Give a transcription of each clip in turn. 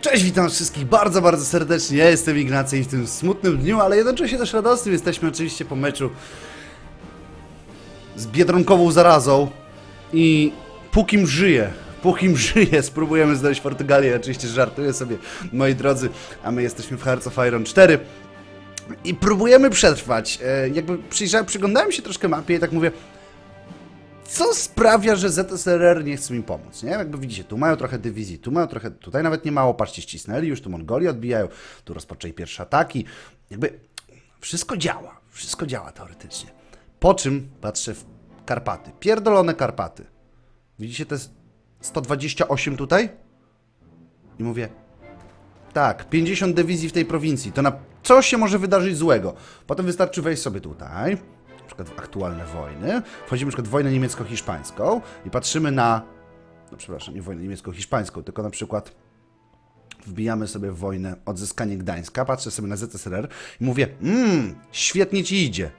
Cześć, witam wszystkich bardzo, bardzo serdecznie. Ja jestem Ignacy i w tym smutnym dniu, ale jednocześnie też radosnym jesteśmy oczywiście po meczu z biedronkową zarazą i pókim żyję, pókim żyję, spróbujemy znaleźć Portugalię. Oczywiście żartuję sobie, moi drodzy, a my jesteśmy w Hearts of Iron 4 i próbujemy przetrwać. E, jakby przyjrzałem, przyglądałem się troszkę mapie i tak mówię, co sprawia, że ZSRR nie chce mi pomóc, nie? Jakby widzicie, tu mają trochę dywizji, tu mają trochę, tutaj nawet nie mało, patrzcie, ścisnęli, już tu Mongolii odbijają, tu rozpoczęli pierwsze ataki. Jakby wszystko działa, wszystko działa teoretycznie. Po czym patrzę w Karpaty, pierdolone Karpaty. Widzicie te 128 tutaj? I mówię, tak, 50 dywizji w tej prowincji. To na co się może wydarzyć złego? Potem wystarczy wejść sobie tutaj, przykład w aktualne wojny. Wchodzimy na przykład w wojnę niemiecko-hiszpańską i patrzymy na. No przepraszam, nie wojnę niemiecko-hiszpańską, tylko na przykład wbijamy sobie w wojnę odzyskanie Gdańska, patrzę sobie na ZSRR i mówię, mmm, świetnie ci idzie.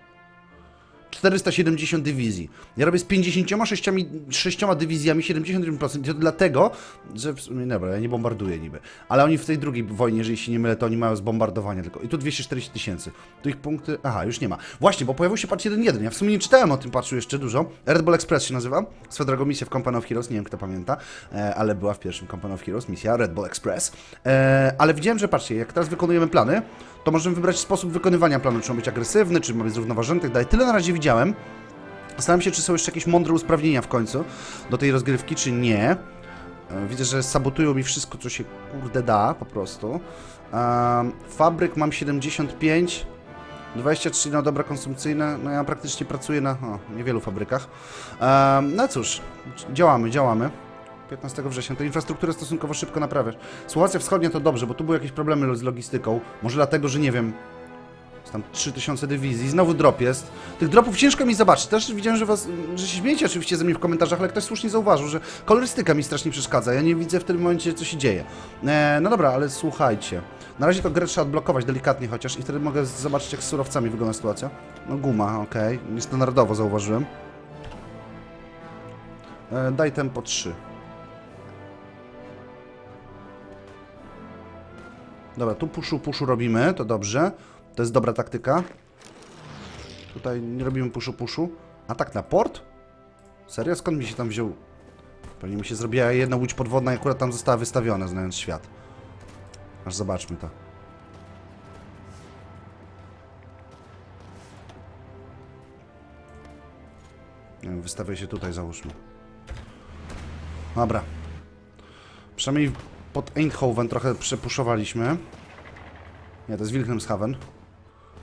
470 dywizji. Ja robię z 56 6 dywizjami 71%. I to dlatego, że w sumie, dobra, ja nie bombarduję niby. Ale oni w tej drugiej wojnie, jeżeli się nie mylę, to oni mają zbombardowanie tylko. I tu 240 tysięcy. Tu ich punkty. Aha, już nie ma. Właśnie, bo pojawił się patch 1.1. Ja w sumie nie czytałem o tym patchu jeszcze dużo. Red Bull Express się nazywa. Swoją drogą misja w Company of Heroes, nie wiem kto pamięta, e, ale była w pierwszym Company of Heroes misja Red Bull Express. E, ale widziałem, że patrzcie, jak teraz wykonujemy plany, to możemy wybrać sposób wykonywania planu. Czy on być agresywny, czy ma być zrównoważony, i tak dalej. Tyle na razie widziałem. Zastanawiam się, czy są jeszcze jakieś mądre usprawnienia w końcu do tej rozgrywki, czy nie. E, Widzę, że sabotują mi wszystko, co się kurde da, po prostu. Um, fabryk mam 75, 23 na dobra konsumpcyjne. No ja praktycznie pracuję na o, niewielu fabrykach. Um, no cóż, działamy, działamy. 15 września. To infrastrukturę stosunkowo szybko naprawiasz. Słowacja Wschodnia to dobrze, bo tu były jakieś problemy z logistyką. Może dlatego, że nie wiem, jest tam 3000 dywizji, znowu drop jest. Tych dropów ciężko mi zobaczyć. Też widziałem, że, was, że się śmiejecie oczywiście ze mnie w komentarzach, ale ktoś słusznie zauważył, że kolorystyka mi strasznie przeszkadza. Ja nie widzę w tym momencie, co się dzieje. E, no dobra, ale słuchajcie. Na razie to grę trzeba odblokować delikatnie chociaż i wtedy mogę zobaczyć, jak z surowcami wygląda sytuacja. No guma, okej. Niestandardowo zauważyłem. E, daj tempo 3. Dobra, tu puszu, puszu robimy, to dobrze. To jest dobra taktyka. Tutaj nie robimy puszu, puszu. Atak na port? Serio? Skąd mi się tam wziął? Pewnie mi się zrobiła jedna łódź podwodna i akurat tam została wystawiona, znając świat. Aż zobaczmy to. Wystawię się tutaj, załóżmy. Dobra. Przynajmniej pod Eindhoven trochę przepuszowaliśmy. Nie, to jest Wilhelmshaven.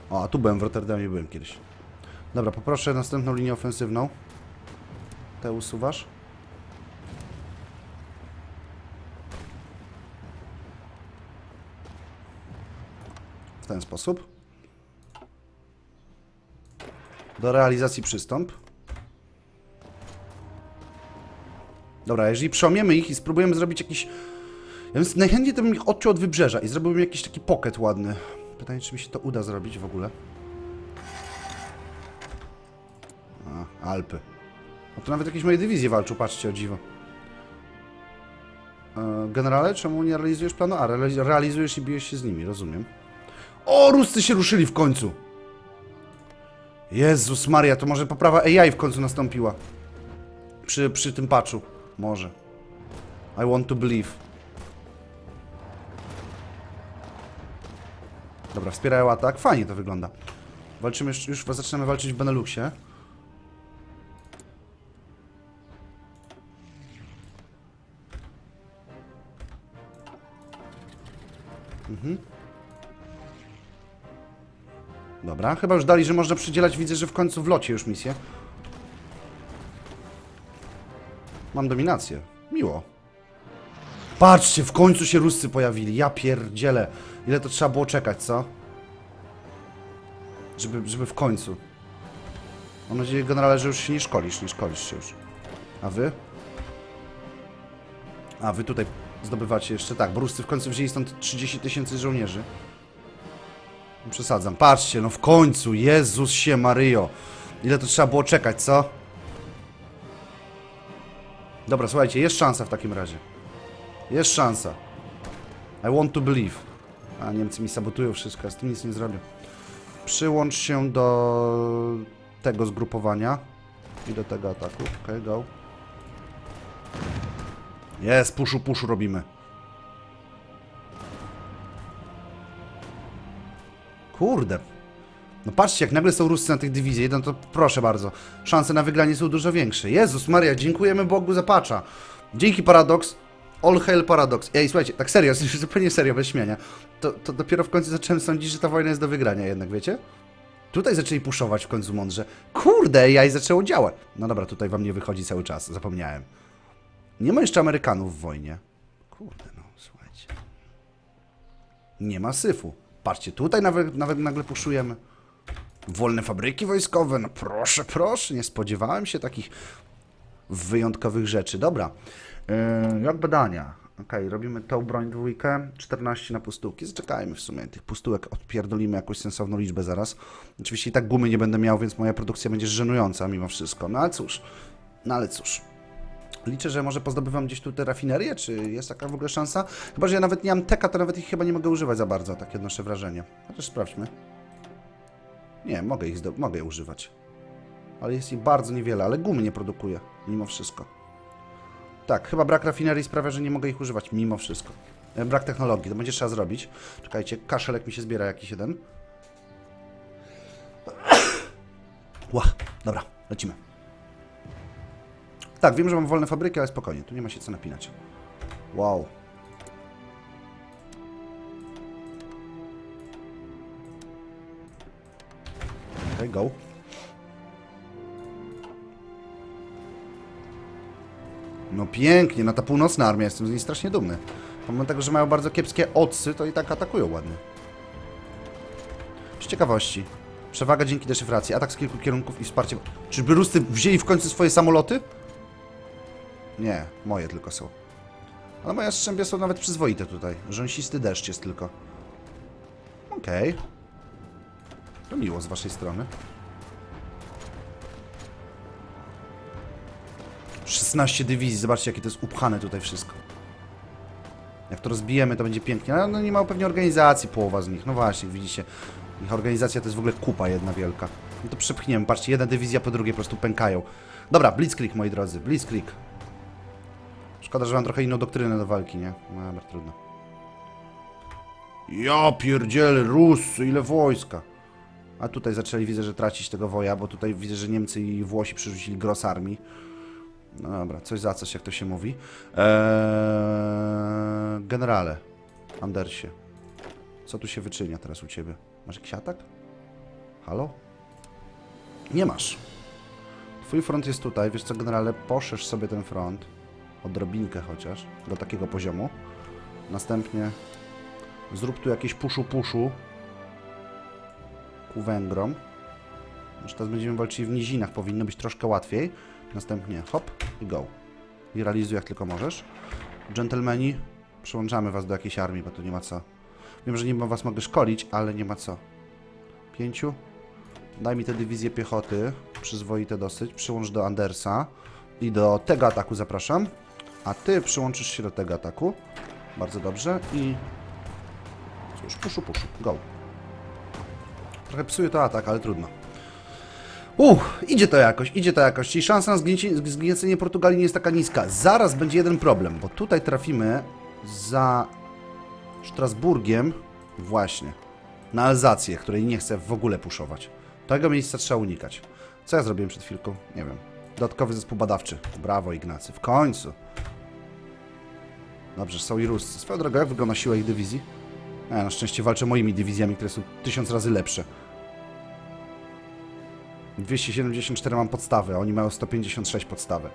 O, a tu byłem, w Rotterdamie byłem kiedyś. Dobra, poproszę następną linię ofensywną. Te usuwasz. W ten sposób. Do realizacji przystąp. Dobra, jeżeli przełamiemy ich i spróbujemy zrobić jakiś... Ja bym najchętniej to bym ich odciął od wybrzeża i zrobiłbym jakiś taki pocket ładny. Pytanie, czy mi się to uda zrobić w ogóle. A, Alpy. No to nawet jakieś moje dywizje walczą, patrzcie o dziwo. E, generale, czemu nie realizujesz planu? A, realiz- realizujesz i bijesz się z nimi, rozumiem. O, Ruscy się ruszyli w końcu! Jezus Maria, to może poprawa AI w końcu nastąpiła. Przy, przy tym patchu. Może. I want to believe. Dobra, wspierają atak. Fajnie to wygląda. Walczymy już, już zaczynamy walczyć w Beneluxie. Mhm. Dobra, chyba już dali, że można przydzielać. Widzę, że w końcu w locie już misję. Mam dominację. Miło. Patrzcie, w końcu się Ruscy pojawili. Ja pierdzielę. Ile to trzeba było czekać, co? Żeby, żeby w końcu. Mam nadzieję, generale, że już się nie szkolisz. Nie szkolisz się już. A wy? A wy tutaj zdobywacie jeszcze. Tak, bo Ruscy w końcu wzięli stąd 30 tysięcy żołnierzy. Nie Przesadzam. Patrzcie, no w końcu. Jezus się Maryjo. Ile to trzeba było czekać, co? Dobra, słuchajcie, jest szansa w takim razie. Jest szansa. I want to believe. A Niemcy mi sabotują wszystko, ja z tym nic nie zrobię. Przyłącz się do tego zgrupowania i do tego ataku. Ok, go. Jest, puszu, puszu robimy. Kurde. No patrzcie, jak nagle są Ruscy na tych dywizjach, no to proszę bardzo. Szanse na wygranie są dużo większe. Jezus Maria, dziękujemy Bogu za patcha. Dzięki Paradox. All hail Paradox. Ej, słuchajcie, tak serio, zupełnie serio, bez śmiania. To, to dopiero w końcu zacząłem sądzić, że ta wojna jest do wygrania jednak, wiecie? Tutaj zaczęli puszować w końcu mądrze. Kurde, jaj zaczęło działać. No dobra, tutaj wam nie wychodzi cały czas, zapomniałem. Nie ma jeszcze Amerykanów w wojnie. Kurde, no, słuchajcie. Nie ma syfu. Patrzcie, tutaj nawet, nawet nagle puszujemy. Wolne fabryki wojskowe, no proszę, proszę, nie spodziewałem się takich wyjątkowych rzeczy. Dobra, yy, jak badania? Okej, robimy tą broń dwójkę, 14 na pustułki. Zaczekajmy w sumie, tych pustułek odpierdolimy jakąś sensowną liczbę zaraz. Oczywiście i tak gumy nie będę miał, więc moja produkcja będzie żenująca mimo wszystko. No ale cóż, no ale cóż. Liczę, że może pozdobywam gdzieś tu te rafinerię, czy jest taka w ogóle szansa? Chyba, że ja nawet nie mam teka, to nawet ich chyba nie mogę używać za bardzo, takie odnoszę wrażenie. Chociaż sprawdźmy. Nie, mogę ich mogę je używać. Ale jest ich bardzo niewiele, ale gumy nie produkuję, mimo wszystko. Tak, chyba brak rafinerii sprawia, że nie mogę ich używać, mimo wszystko. E, Brak technologii, to będzie trzeba zrobić. Czekajcie, kaszelek mi się zbiera jakiś jeden. Ła, dobra, lecimy. Tak, wiem, że mam wolne fabryki, ale spokojnie, tu nie ma się co napinać. Wow. Okay, go. No pięknie, no ta północna armia, jestem z niej strasznie dumny. Pomimo tego, że mają bardzo kiepskie odsy, to i tak atakują ładnie. Z ciekawości. Przewaga dzięki deszyfracji, atak z kilku kierunków i wsparcie... Czyżby Ruscy wzięli w końcu swoje samoloty? Nie, moje tylko są. Ale moje strzębie są nawet przyzwoite tutaj. Rzęsisty deszcz jest tylko. Okej. To miło z waszej strony. 16 dywizji, zobaczcie jakie to jest upchane tutaj wszystko. Jak to rozbijemy, to będzie pięknie. Ale no nie ma pewnie organizacji połowa z nich. No właśnie, widzicie. Ich organizacja to jest w ogóle kupa jedna wielka. No to przepchniemy. Patrzcie, jedna dywizja po drugiej po prostu pękają. Dobra, Blitzkrieg, moi drodzy. Blitzkrieg. Szkoda, że mam trochę inną doktrynę do walki, nie? No, dobra, trudno. Ja pierdzielę, Rusy, ile wojska. A tutaj zaczęli, widzę, że tracić tego woja, bo tutaj widzę, że Niemcy i Włosi przerzucili gros armii. No dobra, coś za coś, jak to się mówi. Eee, generale, Andersie, co tu się wyczynia teraz u Ciebie? Masz jakiś atak? Halo? Nie masz. Twój front jest tutaj, wiesz co, generale, poszerz sobie ten front, odrobinkę chociaż, do takiego poziomu. Następnie zrób tu jakieś puszu-puszu ku Węgrom. Już teraz będziemy walczyli w nizinach, powinno być troszkę łatwiej. Następnie hop i go. I realizuj jak tylko możesz. Dżentelmeni, przyłączamy was do jakiejś armii, bo tu nie ma co. Wiem, że nie was mogę szkolić, ale nie ma co. Pięciu. Daj mi te dywizje piechoty, przyzwoite dosyć. Przyłącz do Andersa i do tego ataku zapraszam. A ty przyłączysz się do tego ataku. Bardzo dobrze i... Cóż, puszu, puszu, go. Trochę psuje to atak, ale trudno. Uff, idzie to jakoś, idzie to jakoś. Czyli szansa na zgniecenie Portugalii nie jest taka niska. Zaraz będzie jeden problem, bo tutaj trafimy za Strasburgiem właśnie na Alzację, której nie chcę w ogóle puszować. Tego miejsca trzeba unikać. Co ja zrobiłem przed chwilką? Nie wiem. Dodatkowy zespół badawczy. Brawo, Ignacy. W końcu. Dobrze, są i Ruscy. Swoją drogą, jak wygląda siła ich dywizji? E, na szczęście walczę moimi dywizjami, które są tysiąc razy lepsze. 274 mam podstawy, oni mają 156 podstawy.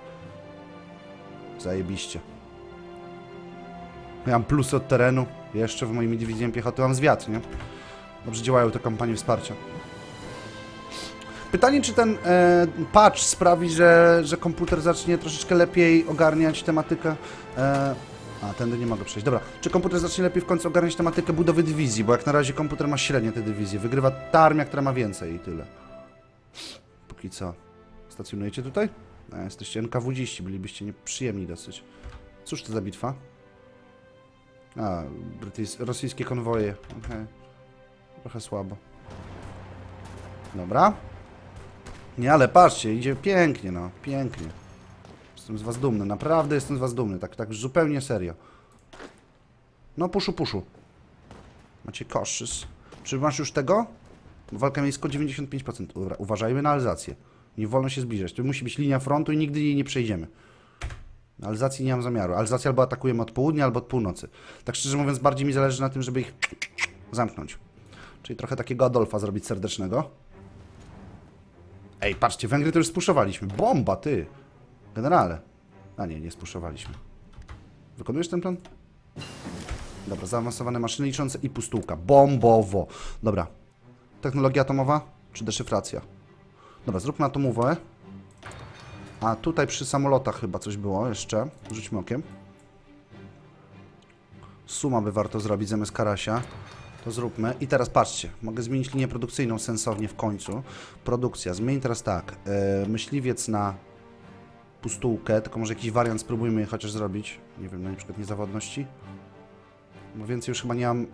Zajebiście. Ja mam plusy od terenu. Jeszcze w moimi dywizjami piechoty mam zwiat, nie? Dobrze działają te kampanie wsparcia. Pytanie, czy ten e, patch sprawi, że, że komputer zacznie troszeczkę lepiej ogarniać tematykę. E, a, tędy nie mogę przejść. Dobra, czy komputer zacznie lepiej w końcu ogarniać tematykę budowy dywizji? Bo jak na razie komputer ma średnie te dywizje. Wygrywa ta armia, która ma więcej i tyle. Póki co. Stacjonujecie tutaj? A, jesteście NKWdziści, bylibyście nieprzyjemni dosyć. Cóż to za bitwa? A, brytyjs- rosyjskie konwoje. Okej. Trochę słabo. Dobra. Nie, ale patrzcie, idzie pięknie, no. Pięknie. Jestem z was dumny, naprawdę jestem z was dumny. Tak, tak zupełnie serio. No, puszu, puszu. Macie koszys. Czy masz już tego? Walka miejska 95%. Dobra, uważajmy na Alzację. Nie wolno się zbliżać. To musi być linia frontu i nigdy jej nie przejdziemy. Alzacji nie mam zamiaru. Alzację albo atakujemy od południa, albo od północy. Tak szczerze mówiąc, bardziej mi zależy na tym, żeby ich zamknąć. Czyli trochę takiego Adolfa zrobić serdecznego. Ej, patrzcie, Węgry to już spuszowaliśmy. Bomba, ty! Generale. A nie, nie spuszowaliśmy. Wykonujesz ten plan? Dobra, zaawansowane maszyny liczące i pustułka. Bombowo. Dobra. Technologia atomowa czy deszyfracja? Dobra, zróbmy atomowę. A tutaj przy samolotach chyba coś było jeszcze. Rzućmy okiem. Suma by warto zrobić zamiast Karasia. To zróbmy. I teraz patrzcie. Mogę zmienić linię produkcyjną sensownie w końcu. Produkcja. Zmień teraz tak. Yy, myśliwiec na pustułkę, tylko może jakiś wariant spróbujmy chociaż zrobić. Nie wiem, na przykład niezawodności. Bo więcej już chyba nie mam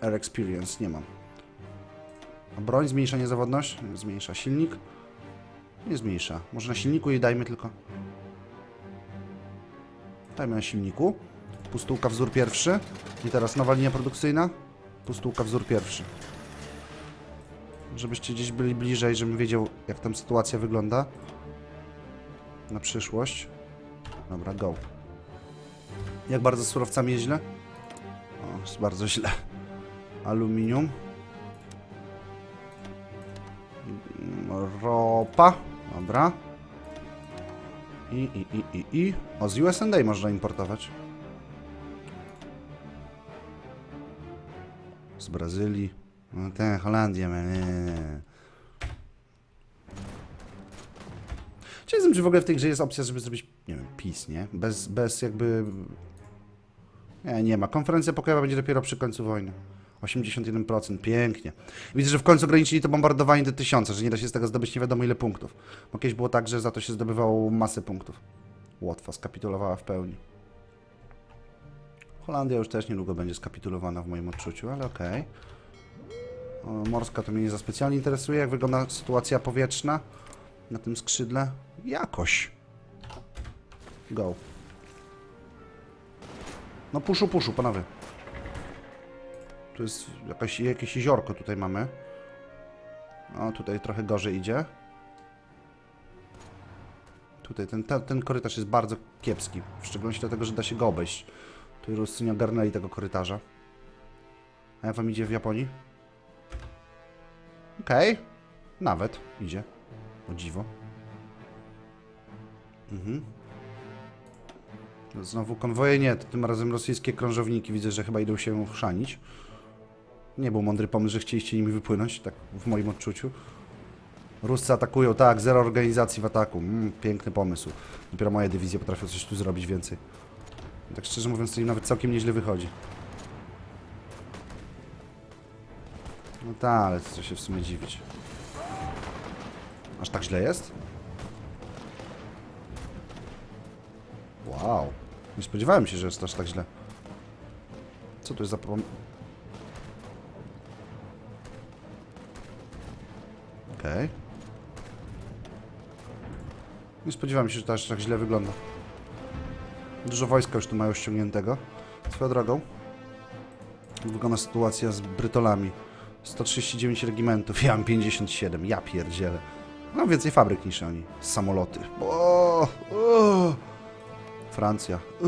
Air Experience. Nie mam. A broń zmniejsza niezawodność? Nie Zmniejsza silnik? Nie zmniejsza. Może na silniku jej dajmy tylko. Dajmy na silniku. Pustułka wzór pierwszy. I teraz nowa linia produkcyjna. Pustułka wzór pierwszy. Żebyście gdzieś byli bliżej, żebym wiedział, jak tam sytuacja wygląda. Na przyszłość. Dobra, go. Jak bardzo z surowcami jest źle? O, jest bardzo źle. Aluminium. Ropa. Dobra. I, i, i, i, i. O, z USA można importować. Z Brazylii. No ten, Holandia, man, nie, nie, nie. Ciekaw jestem, czy w ogóle w tej grze jest opcja, żeby zrobić, nie wiem, PiS, nie? Bez, bez jakby... Nie, nie ma. Konferencja pokojowa będzie dopiero przy końcu wojny. 81%, pięknie. Widzę, że w końcu ograniczyli to bombardowanie do 1000, że nie da się z tego zdobyć nie wiadomo ile punktów. Bo kiedyś było tak, że za to się zdobywało masę punktów. Łotwa skapitulowała w pełni. Holandia już też niedługo będzie skapitulowana w moim odczuciu, ale okej. O, Morska to mnie nie za specjalnie interesuje, jak wygląda sytuacja powietrzna na tym skrzydle. Jakoś. Go. No puszu, puszu, panowie. Tu jest jakieś jeziorko tutaj mamy. O, tutaj trochę gorzej idzie. Tutaj ten, ten, ten korytarz jest bardzo kiepski. W szczególności dlatego, że da się go obejść. Tu Ruscy nie ogarnęli tego korytarza. A jak wam idzie w Japonii? Okej. Nawet idzie. O dziwo. Mhm. No Znowu konwoje nie, tym razem rosyjskie krążowniki widzę, że chyba idą się chrzanić. Nie był mądry pomysł, że chcieliście nimi wypłynąć, tak w moim odczuciu. Ruscy atakują, tak, zero organizacji w ataku. Mm, piękny pomysł. Dopiero moje dywizje potrafią coś tu zrobić więcej. Tak szczerze mówiąc, to im nawet całkiem nieźle wychodzi. No tak, ale co się w sumie dziwić. Aż tak źle jest? Wow. Nie spodziewałem się, że jest aż tak źle. Co to jest za Okej. Nie spodziewałem się, że to aż tak źle wygląda. Dużo wojska już tu mają ściągniętego. Swoją drogą. Wygląda sytuacja z Brytolami. 139 regimentów, ja mam 57, ja pierdzielę. Mam więcej fabryk niż oni. Samoloty. O, o. Francja. O.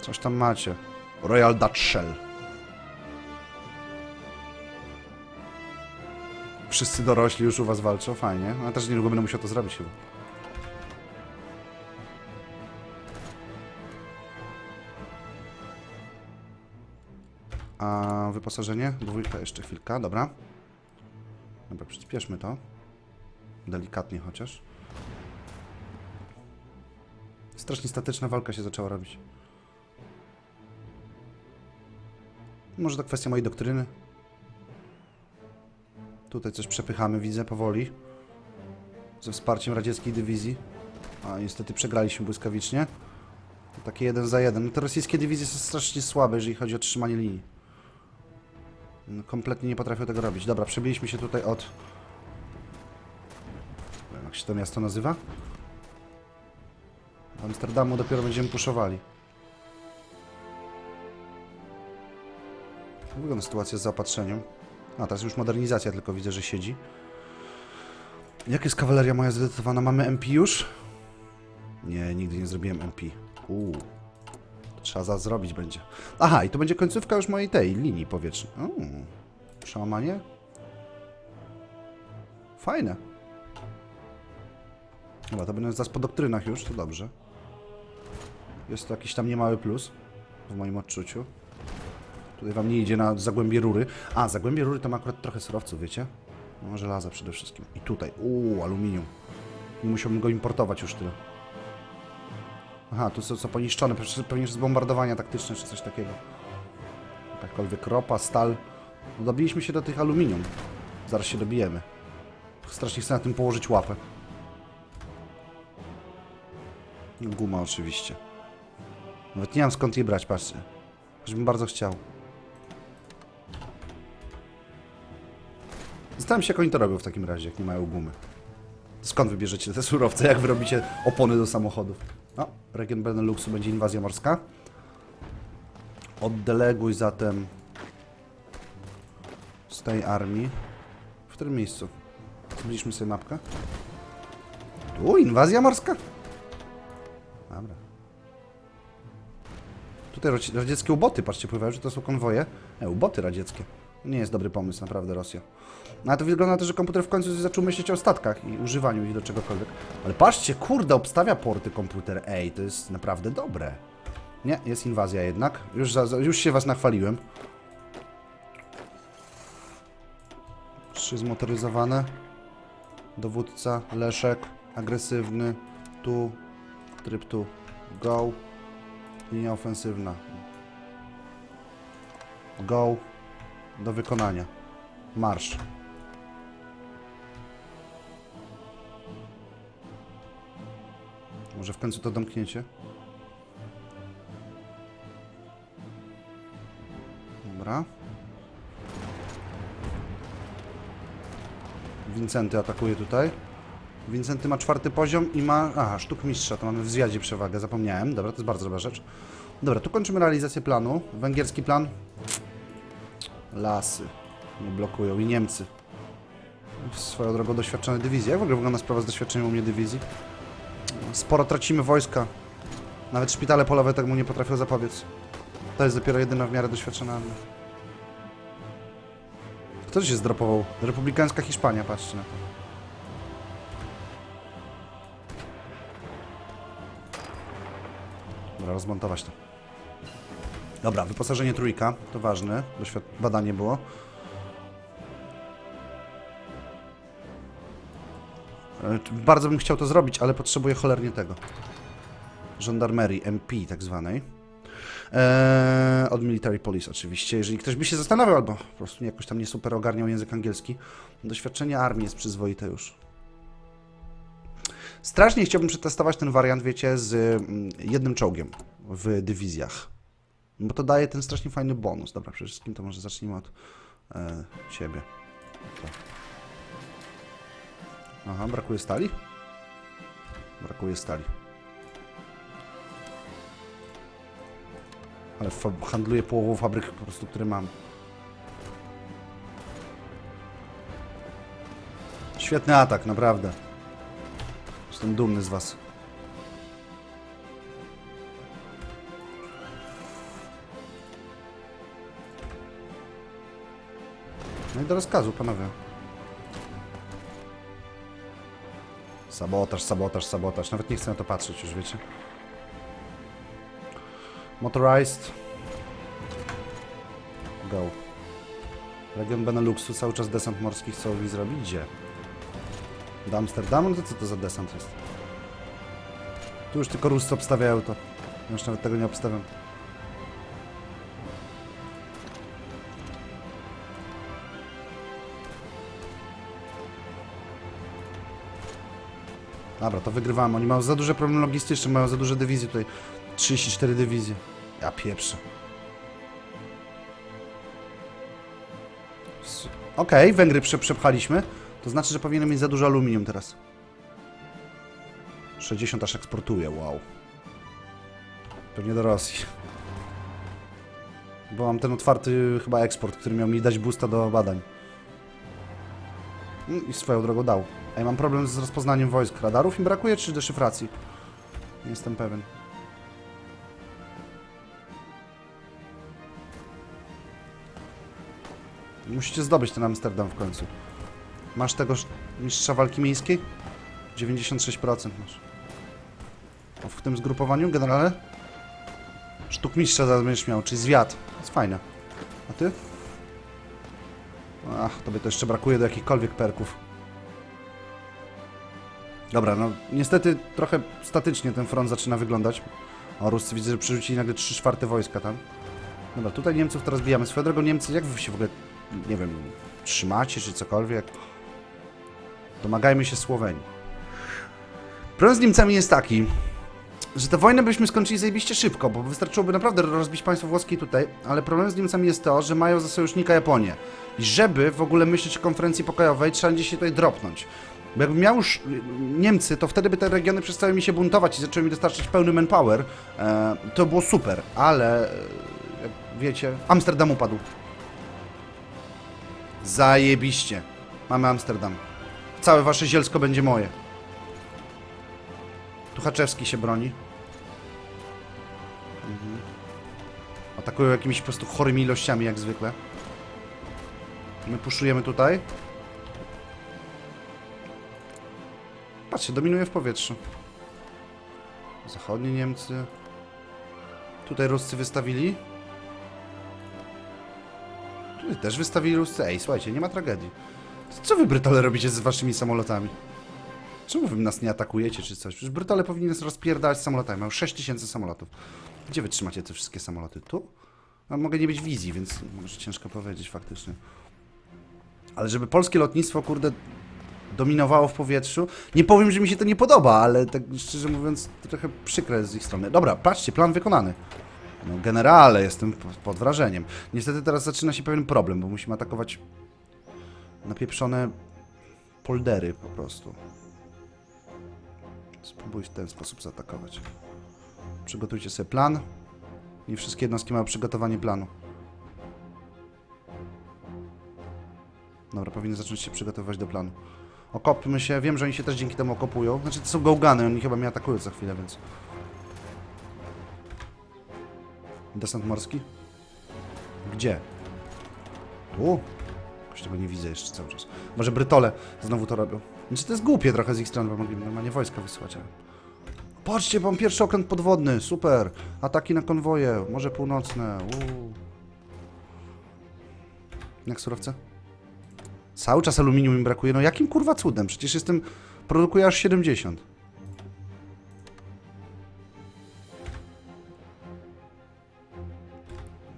Coś tam macie. Royal Dutch Shell. Wszyscy dorośli już u was walczą, fajnie. No, Ja też niedługo będę musiał to zrobić chyba. A wyposażenie? Dwójka jeszcze chwilka, dobra. Dobra, przyspieszmy to. Delikatnie chociaż. Strasznie statyczna walka się zaczęła robić. Może to kwestia mojej doktryny? Tutaj coś przepychamy, widzę, powoli. Ze wsparciem radzieckiej dywizji. A niestety przegraliśmy błyskawicznie. To takie jeden za jeden. No te rosyjskie dywizje są strasznie słabe, jeżeli chodzi o trzymanie linii. No, kompletnie nie potrafią tego robić. Dobra, przebiliśmy się tutaj od... Jak się to miasto nazywa? W Amsterdamu dopiero będziemy puszowali. Jak wygląda sytuacja z zaopatrzeniem? A, teraz już modernizacja, tylko widzę, że siedzi. Jak jest kawaleria moja zedytowana? Mamy MP już? Nie, nigdy nie zrobiłem MP. Uuu. Trzeba za zrobić będzie. Aha, i to będzie końcówka już mojej tej linii powietrznej. Uuu. Przełamanie? Fajne. Dobra, to będę zaraz po doktrynach już, to dobrze. Jest to jakiś tam niemały plus w moim odczuciu. Tutaj wam nie idzie na zagłębie rury. A, zagłębie rury to ma akurat trochę surowców, wiecie? No, żelaza przede wszystkim. I tutaj, uuu, aluminium. Nie musiałbym go importować już tyle. Aha, tu są co poniszczone, pewnie z bombardowania taktyczne czy coś takiego. Jakkolwiek ropa, stal. No dobiliśmy się do tych aluminium. Zaraz się dobijemy. Strasznie chcę na tym położyć łapę. Guma oczywiście. Nawet nie mam skąd jej brać, patrzcie. Choćbym bardzo chciał. Zastanawiam się, jak oni to robią w takim razie, jak nie mają gumy. Skąd wybierzecie te surowce? Jak wy robicie opony do samochodów? No, region Beneluxu będzie inwazja morska. Oddeleguj zatem z tej armii. W którym miejscu? Zbliżmy sobie mapkę. Tu, inwazja morska? Dobra. Tutaj radzie- radzieckie uboty, patrzcie, pływają, że to są konwoje. E, uboty radzieckie. Nie jest dobry pomysł, naprawdę, Rosja. No ale to wygląda to, że komputer w końcu zaczął myśleć o statkach i używaniu ich do czegokolwiek. Ale patrzcie, kurde, obstawia porty komputer. Ej, to jest naprawdę dobre. Nie, jest inwazja jednak. Już, za- już się was nachwaliłem. Trzy zmotoryzowane. Dowódca, Leszek, agresywny. Tu, tryb tu, go. Linia ofensywna. Go. Do wykonania. Marsz. Może w końcu to domknięcie? Dobra. Wincenty atakuje tutaj. Wincenty ma czwarty poziom i ma... Aha, sztuk mistrza, to mamy w zwiadzie przewagę, zapomniałem. Dobra, to jest bardzo dobra rzecz. Dobra, tu kończymy realizację planu. Węgierski plan. Lasy. Nie blokują i Niemcy. Swoją drogą doświadczone dywizje. Jak w ogóle wygląda sprawa z doświadczeniem u mnie dywizji? Sporo tracimy wojska. Nawet szpitale polowe temu nie potrafią zapobiec. To jest dopiero jedyna w miarę doświadczona armia. Kto się zdropował? Republikańska Hiszpania, patrzcie na to. Dobra, rozmontować to. Dobra, wyposażenie trójka, to ważne, doświad- badanie było. E, Bardzo bym chciał to zrobić, ale potrzebuję cholernie tego. Żandarmerii, MP tak zwanej. Eee, od Military Police oczywiście, jeżeli ktoś by się zastanawiał, albo po prostu jakoś tam nie super ogarniał język angielski. Doświadczenie armii jest przyzwoite już. Strasznie chciałbym przetestować ten wariant, wiecie, z mm, jednym czołgiem w dywizjach. Bo to daje ten strasznie fajny bonus. Dobra, przede wszystkim to może zacznijmy od e, ciebie. To. Aha, brakuje stali? Brakuje stali. Ale handluję połową fabryk po prostu, które mam. Świetny atak, naprawdę. Jestem dumny z was. No i do rozkazu, panowie. Sabotaż, sabotaż, sabotaż. Nawet nie chcę na to patrzeć już, wiecie. Motorized. Go. Region Beneluxu, cały czas desant morski chcą mi zrobić. Gdzie? Do Amsterdamu? No to co to za desant jest? Tu już tylko Ruscy obstawiają to. Ja Już nawet tego nie obstawiam. Dobra, to wygrywamy. Oni mają za duże problemy logistyczne, mają za duże dywizje tutaj. 34 dywizje. Ja pieprzę. Okej, Węgry prze przepchaliśmy. To znaczy, że powinienem mieć za dużo aluminium teraz. 60 aż eksportuje, wow. Pewnie do Rosji. Bo mam ten otwarty chyba eksport, który miał mi dać boosta do badań. Mm, I swoją drogą dał. Ej, mam problem z rozpoznaniem wojsk. Radarów im brakuje, czy deszyfracji? Nie jestem pewien. Musicie zdobyć ten Amsterdam w końcu. Masz tego mistrza walki miejskiej? 96% masz. A w tym zgrupowaniu, generale? Sztuk mistrza zaraz będziesz miał, czyli zwiat. To jest fajne. A ty? Ach, tobie to jeszcze brakuje do jakichkolwiek perków. Dobra, no niestety trochę statycznie ten front zaczyna wyglądać. O, Ruscy widzę, że przerzucili nagle 3 czwarte wojska tam. Dobra, tutaj Niemców teraz bijamy. Swoją drogą Niemcy, jak wy się w ogóle, nie wiem, trzymacie czy cokolwiek? Domagajmy się Słowenii. Problem z Niemcami jest taki, że tę wojnę byśmy skończyli zajebiście szybko, bo wystarczyłoby naprawdę rozbić państwo włoskie tutaj, ale problem z Niemcami jest to, że mają za sojusznika Japonię. I żeby w ogóle myśleć o konferencji pokojowej, trzeba gdzieś się tutaj dropnąć. Bo jakbym miał już y, Niemcy, to wtedy by te regiony przestały mi się buntować i zaczęły mi dostarczyć pełny manpower. E, to było super, ale e, jak wiecie, Amsterdam upadł. Zajebiście. Mamy Amsterdam. Całe wasze zielsko będzie moje. Tuchaczewski się broni. Mhm. Atakują jakimiś po prostu chorymi ilościami, jak zwykle. My puszujemy tutaj. Patrzcie, dominuje w powietrzu. Zachodnie Niemcy. Tutaj Ruscy wystawili. Tutaj też wystawili Ruscy. Ej, słuchajcie, nie ma tragedii. Co wy, Brytole, robicie z waszymi samolotami? Czemu wy nas nie atakujecie czy coś? Przecież Brytole powinni nas rozpierdalać samolotami. Mają 6000 samolotów. Gdzie wy trzymacie te wszystkie samoloty? Tu? No, mogę nie mieć wizji, więc może ciężko powiedzieć faktycznie. Ale żeby polskie lotnictwo, kurde, dominowało w powietrzu, nie powiem, że mi się to nie podoba, ale tak szczerze mówiąc, trochę przykre z ich strony. Dobra, patrzcie, plan wykonany. No, generale, jestem pod- wrażeniem. Niestety teraz zaczyna się pewien problem, bo musimy atakować napieprzone poldery po prostu. Spróbuj w ten sposób zaatakować. Przygotujcie sobie plan. Nie wszystkie jednostki mają przygotowanie planu. Dobra, powinny zacząć się przygotowywać do planu. Okopmy się, wiem, że oni się też dzięki temu okopują. Znaczy, to są gałgany, oni chyba mnie atakują za chwilę, więc... Desant morski? Gdzie? Tu? Jakoś tego nie widzę jeszcze cały czas. Może Brytole znowu to robią. Znaczy, to jest głupie trochę z ich strony, bo mogliby normalnie wojska wysyłać, ale... Patrzcie, mam pierwszy okręt podwodny, super! Ataki na konwoje, Morze Północne, uuu. Jak surowce? Cały czas aluminium im brakuje, no jakim kurwa cudem? Przecież jestem... produkuję aż 70.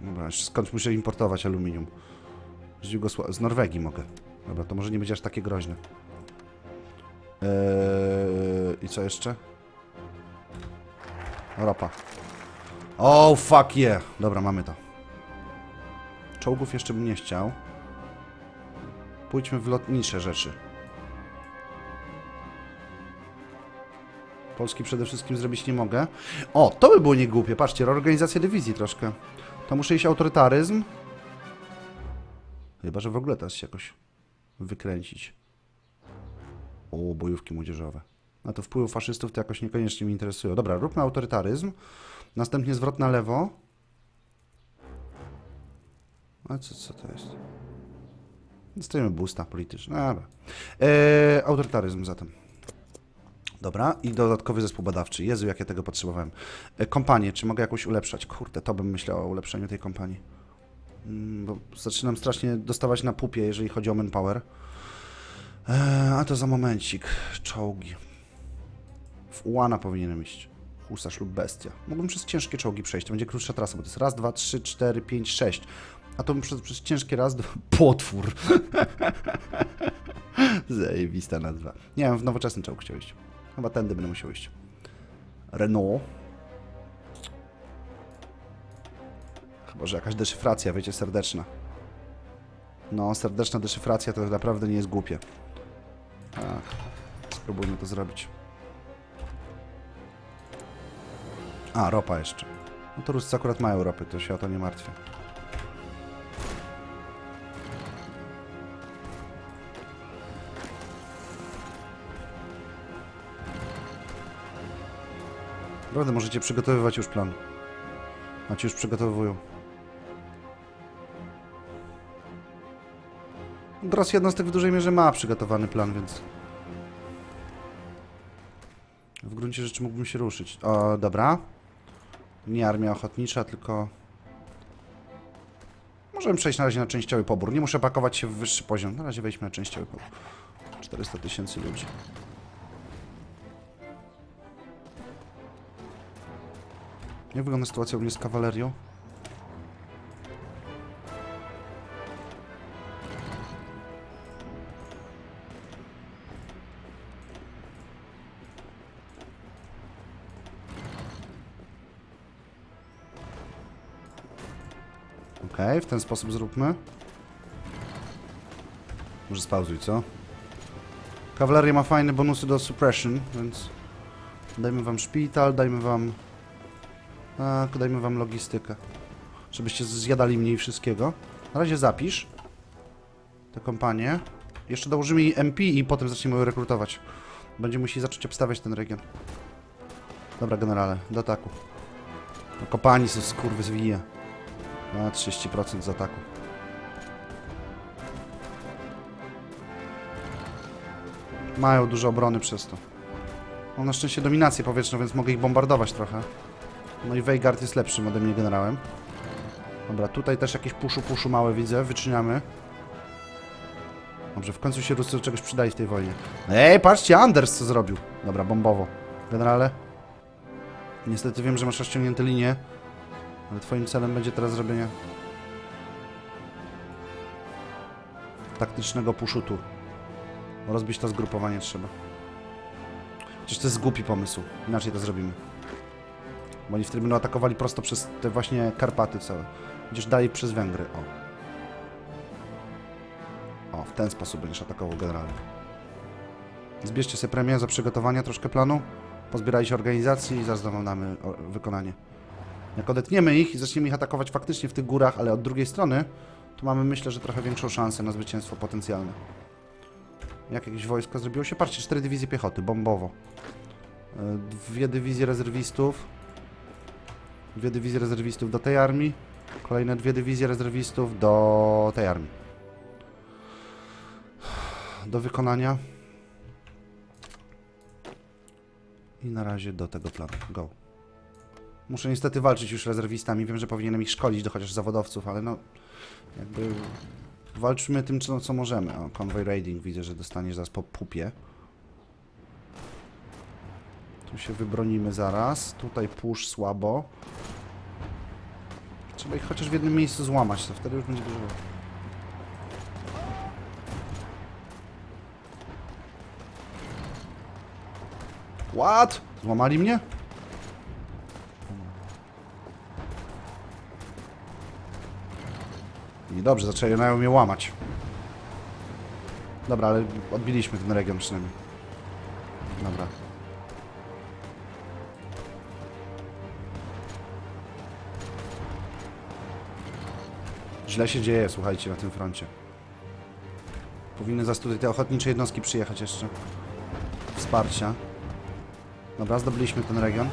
Dobra, skąd muszę importować aluminium? Z, Jugosła- z Norwegii mogę. Dobra, to może nie będzie aż takie groźne. Eee, I co jeszcze? Ropa. Oh, fuck yeah. Dobra, mamy to. Czołgów jeszcze bym nie chciał. Pójdźmy w lotnicze rzeczy. Polski przede wszystkim zrobić nie mogę. O, to by było niegłupie. Patrzcie, reorganizacja dywizji troszkę. To muszę iść autorytaryzm. Chyba, że w ogóle teraz się jakoś wykręcić. O, bojówki młodzieżowe. A to wpływy faszystów to jakoś niekoniecznie mnie interesują. Dobra, róbmy autorytaryzm. Następnie zwrot na lewo. A co, co to jest? Dostajemy boosta polityczny. Dobra. Eee, autorytaryzm zatem. Dobra, i dodatkowy zespół badawczy. Jezu, jak ja tego potrzebowałem. E, czy mogę jakoś ulepszać? Kurde, to bym myślał o ulepszeniu tej kompanii. Mm, bo zaczynam strasznie dostawać na pupie, jeżeli chodzi o manpower. Eee, a to za momencik. Czołgi. W Ułana powinienem iść. Husarz lub bestia. Mógłbym przez ciężkie czołgi przejść. To będzie krótsza trasa, bo to jest raz, dwa, trzy, cztery, pięć, sześć. A to przez, przez ciężkie raz, dwa... Potwór. Zajebista nazwa. Nie wiem, w nowoczesny czołg chciał iść. Chyba tędy będę musiał iść. Renault. Chyba, że jakaś deszyfracja, wiecie, serdeczna. No, serdeczna deszyfracja to naprawdę nie jest głupie. Ach, spróbujmy to zrobić. A, ropa jeszcze. No to Ruscy akurat mają ropy, to się o to nie martwię. Naprawdę możecie przygotowywać już plan. A ci już przygotowują. Teraz jednostek w dużej mierze ma przygotowany plan, więc... W gruncie rzeczy mógłbym się ruszyć. O, dobra. Nie armia ochotnicza, tylko... Możemy przejść na razie na częściowy pobór. Nie muszę pakować się w wyższy poziom. Na razie wejdźmy na częściowy pobór. 400 tysięcy ludzi. Jak wygląda sytuacja u mnie z kawalerią? Okej, w ten sposób zróbmy. Może spauzuj, co? Kawaleria ma fajne bonusy do suppression, więc dajmy wam szpital, dajmy wam tak, dajmy wam logistykę. Żebyście zjadali mniej wszystkiego. Na razie zapisz tę kompanię. Jeszcze dołożymy jej MP i potem zaczniemy ją rekrutować. Będzie musi zacząć obstawiać ten region. Dobra, generale, do ataku. No, kopani są skurwy zwija. Na 30% z ataku. Mają dużo obrony przez to. Mam na szczęście dominację powietrzną, więc mogę ich bombardować trochę. No i Weigard jest lepszym ode mnie generałem. Dobra, tutaj też jakieś puszu puszu małe widzę, wyczyniamy. Dobrze, w końcu się Rusy do czegoś przydali w tej wojnie. Ej, patrzcie, Anders co zrobił. Dobra, bombowo. Generale? Niestety wiem, że masz rozciągnięte linie, ale twoim celem będzie teraz zrobienie taktycznego puszu tu. Rozbić to zgrupowanie trzeba. Chociaż to jest głupi pomysł. Inaczej to zrobimy. Bo oni wtedy będą atakowali prosto przez te właśnie Karpaty całe. Będziesz dalej przez Węgry. O. O, w ten sposób będziesz atakował generalnie. Zbierzcie sobie premię za przygotowanie troszkę planu. Pozbierajcie organizacji i zaraz damy wykonanie. Jak odetniemy ich i zaczniemy ich atakować faktycznie w tych górach, ale od drugiej strony, to mamy myślę, że trochę większą szansę na zwycięstwo potencjalne. Jak jakieś wojsko zrobiło się? Patrzcie, cztery dywizje piechoty, bombowo. E, Dwie dywizje rezerwistów. Dwie dywizje rezerwistów do tej armii. Kolejne dwie dywizje rezerwistów do tej armii. Do wykonania. I na razie do tego planu. Go. Muszę niestety walczyć już rezerwistami. Wiem, że powinienem ich szkolić do chociaż zawodowców, ale no... Jakby... Walczmy tym, co, co możemy. O, convoy raiding widzę, że dostaniesz zaraz po pupie. Tu się wybronimy zaraz. Tutaj push słabo. Trzeba ich chociaż w jednym miejscu złamać, to wtedy już będzie dużo. What? Złamali mnie? I dobrze, zaczynają mnie łamać. Dobra, ale odbiliśmy ten region przynajmniej. Dobra. Źle się dzieje, słuchajcie, na tym froncie. Powinny zaraz tutaj te ochotnicze jednostki przyjechać jeszcze. Wsparcia. Dobra, zdobyliśmy ten region.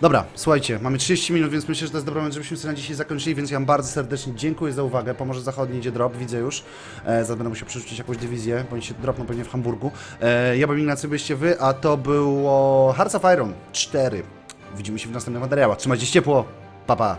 Dobra, słuchajcie, mamy 30 minut, więc myślę, że to jest dobry moment, żebyśmy sobie na dzisiaj zakończyli, więc ja wam bardzo serdecznie dziękuję za uwagę. Pomorze Zachodnie idzie drop, widzę już. E, zaraz będę musiał przerzucić jakąś dywizję, bo oni się dropną pewnie w Hamburgu. E, ja bym Ignacy, byście wy, a to było Hearts of Iron 4. Widzimy się w następnych materiałach. Trzymajcie się ciepło, 爸爸